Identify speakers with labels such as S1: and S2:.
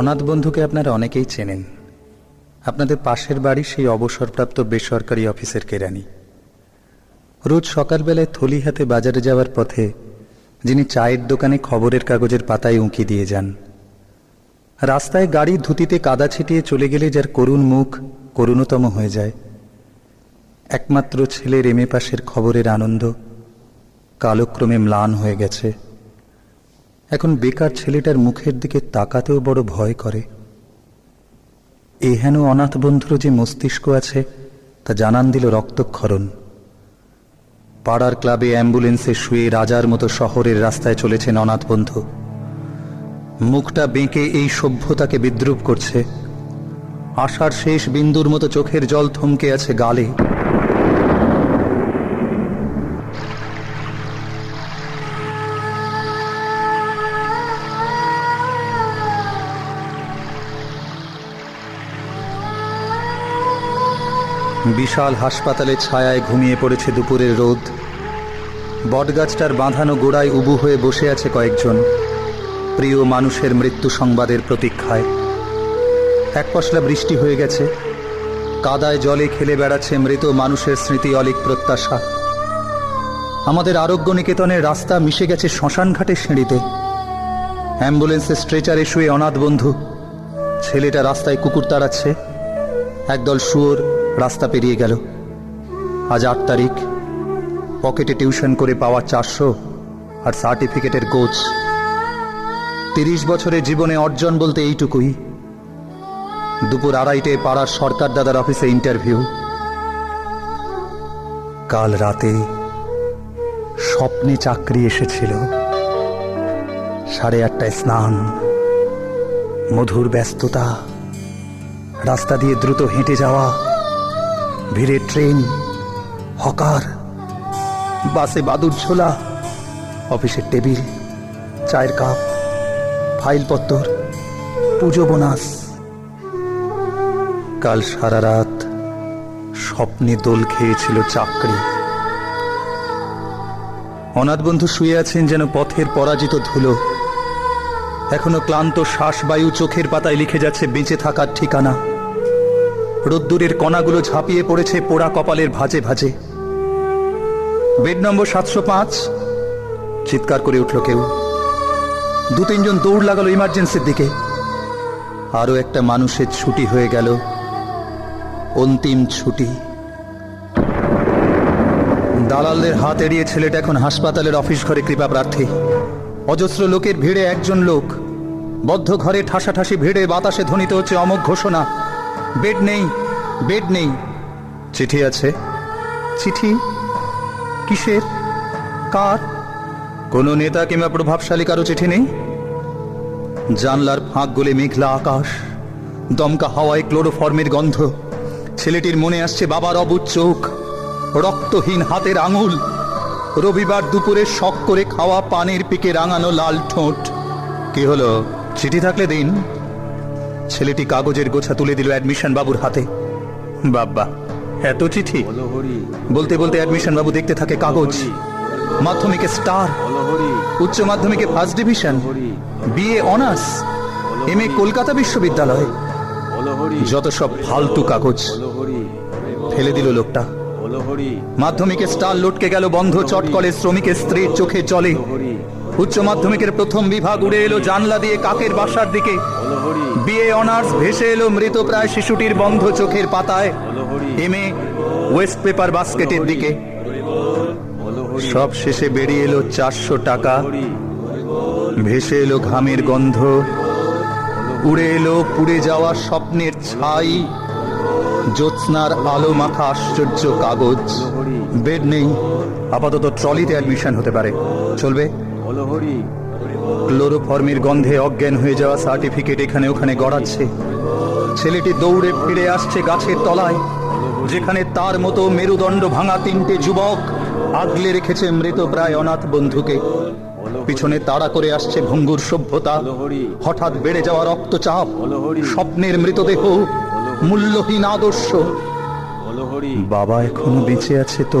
S1: অনাথ বন্ধুকে আপনারা অনেকেই চেনেন। আপনাদের পাশের বাড়ি সেই অবসরপ্রাপ্ত বেসরকারি অফিসের কেরানি। রোজ সকালবেলায় থলি হাতে বাজারে যাওয়ার পথে যিনি চায়ের দোকানে খবরের কাগজের পাতায় উঁকি দিয়ে যান। রাস্তায় গাড়ি ধুতিতে কাদা ছিটিয়ে চলে গেলে যার করুণ মুখ করুণতম হয়ে যায়। একমাত্র ছেলের এমে পাশের খবরের আনন্দ কালক্রমে ম্লান হয়ে গেছে। এখন বেকার ছেলেটার মুখের দিকে তাকাতেও বড় ভয় করে। এহেন অনাথ বন্ধুর যে মস্তিষ্ক আছে, তা জানান দিল রক্তক্ষরণ। পাড়ার ক্লাবে অ্যাম্বুলেন্সে শুয়ে রাজার মতো শহরের রাস্তায় চলেছেন অনাথ বন্ধু। মুখটা বেঁকে এই সভ্যতাকে বিদ্রুপ করছে। আশার শেষ বিন্দুর মতো চোখের জল থমকে আছে গালে। বিশাল হাসপাতালের ছায়ায় ঘুমিয়ে পড়েছে দুপুরের রোদ। বটগাছটার বাঁধানো গোড়ায় উবু হয়ে বসে আছে কয়েকজন প্রিয় মানুষের মৃত্যু সংবাদের প্রতীক্ষায়। এক পশলা বৃষ্টি হয়ে গেছে। কাদায় জলে খেলে বেড়াচ্ছে মৃত মানুষের স্মৃতি অলিক প্রত্যাশা। আমাদের আরোগ্য নিকেতনের রাস্তা মিশে গেছে শ্মশানঘাটের সিঁড়িতে। অ্যাম্বুলেন্সে স্ট্রেচারে শুয়ে অনাথ বন্ধু। ছেলেটা রাস্তায় কুকুর তাড়াচ্ছে। একদল শুয়োর রাস্তা পেরিয়ে গেল। আজ আট তারিখ। পকেটে টিউশন করে পাওয়া চারশো আর সার্টিফিকেটের কোচ তিরিশ বছরের জীবনে অর্জন বলতে এইটুকুই। দুপুর আড়াইটে পাড়ার সরকার দাদার অফিসে ইন্টারভিউ। কাল রাতে স্বপ্নে চাকরি এসেছিল। সাড়ে আটটায় স্নান, মধুর ব্যস্ততা, রাস্তা দিয়ে দ্রুত হেঁটে যাওয়া। ভিড়ে ট্রেন, হকার, বাসে বাদুর ছোলা অফিসের টেবিল, চায়ের কাপ ফাইলপত্তর পুজো বোনাস। কাল সারা রাত স্বপ্নে দোল খেয়েছিল চাকরি। অনাথ বন্ধু শুয়ে আছেন যেন পথের পরাজিত ধুলো। এখনও ক্লান্ত শ্বাসবায়ু চোখের পাতায় লিখে যাচ্ছে বেঁচে থাকার ঠিকানা। রোদ্দুরের কণাগুলো ঝাঁপিয়ে পড়েছে পোড়া কপালের ভাজে ভাজে। বেড নম্বর সাতশো পাঁচ। চিৎকার করে উঠল কেউ। দু তিনজন দৌড় লাগালো ইমার্জেন্সির দিকে। আরও একটা মানুষের ছুটি হয়ে গেল। অন্তিম ছুটি। দালালদের হাত এড়িয়ে ছেলেটা এখন হাসপাতালের অফিস ঘরে কৃপা প্রার্থী অজস্র লোকের ভিড়ে একজন লোক। বদ্ধ ঘরে ঠাসাঠাসি ভিড়ে বাতাসে ধ্বনিত হচ্ছে অমোঘ ঘোষণা। বেড নেই বেড নেই। চিঠি আছে। চিঠি? কিসের? কার? কোনো নেতা কিংবা প্রভাবশালী কারও চিঠি নেই? জানলার ফাঁক গলে মেঘলা আকাশ, দমকা হাওয়ায় ক্লোরোফর্মের গন্ধ। ছেলেটির মনে আসছে বাবার অবুজ চোখ, রক্তহীন হাতের আঙুল। রবিবার দুপুরে শখ করে খাওয়া পানের পিকে রাঙানো লাল ঠোঁট। কি হলো? চিঠি থাকলে দিন? ছেলেটি কাগজের গোছা তুলে দিল অ্যাডমিশন বাবুর হাতে। বাব্বা এত চিঠি? বলতে বলতে অ্যাডমিশন বাবু দেখতে থাকে কাগজ মাধ্যমিকে স্টার উচ্চ মাধ্যমিকে first division BA honours M A Kolkata বিশ্ববিদ্যালয়। যত সব ফালতু কাগজ। ফেলে দিল লোকটা। মাধ্যমিকে স্টার লটকে গেল বন্ধ চটকলে শ্রমিকের স্ত্রীর চোখে চলে উচ্চ মাধ্যমিকের প্রথম বিভাগ উড়ে এলো জানলা দিয়ে কাকের বাসার দিকে। বিএ অনার্স ভেসে এলো মৃতপ্রায় শিশুটির বন্ধ চোখের পাতায়। এম এ ওয়েস্ট পেপার বাস্কেটের দিকে। সব শেষে বেরিয়ে এলো চারশো টাকা। ভেসে এলো ঘামের গন্ধ। উড়ে এলো পুড়ে যাওয়া স্বপ্নের ছাই। জ্যোৎস্নার আলো মাখা আশ্চর্য কাগজ। বেড নেই। আপাতত ট্রলিতে অ্যাডমিশন হতে পারে। চলবে? ক্লোরোফর্মের গন্ধে অজ্ঞান হয়ে যাওয়া সার্টিফিকেট এখানে ওখানে গড়াচ্ছে। ছেলেটি দৌড়ে ফিরে আসছে গাছের তলায়, যেখানে তার মতো মেরুদণ্ড ভাঙা তিনটে যুবক আগলে রেখেছে মৃত প্রায় অনাথ বন্ধুকে। পিছনে তাড়া করে আসছে ভঙ্গুর সভ্যতা। হঠাৎ বেড়ে যাওয়া রক্তচাপ, স্বপ্নের মৃতদেহ, মূল্যহীন আদর্শ। বাবা এখনও বেঁচে আছে তো?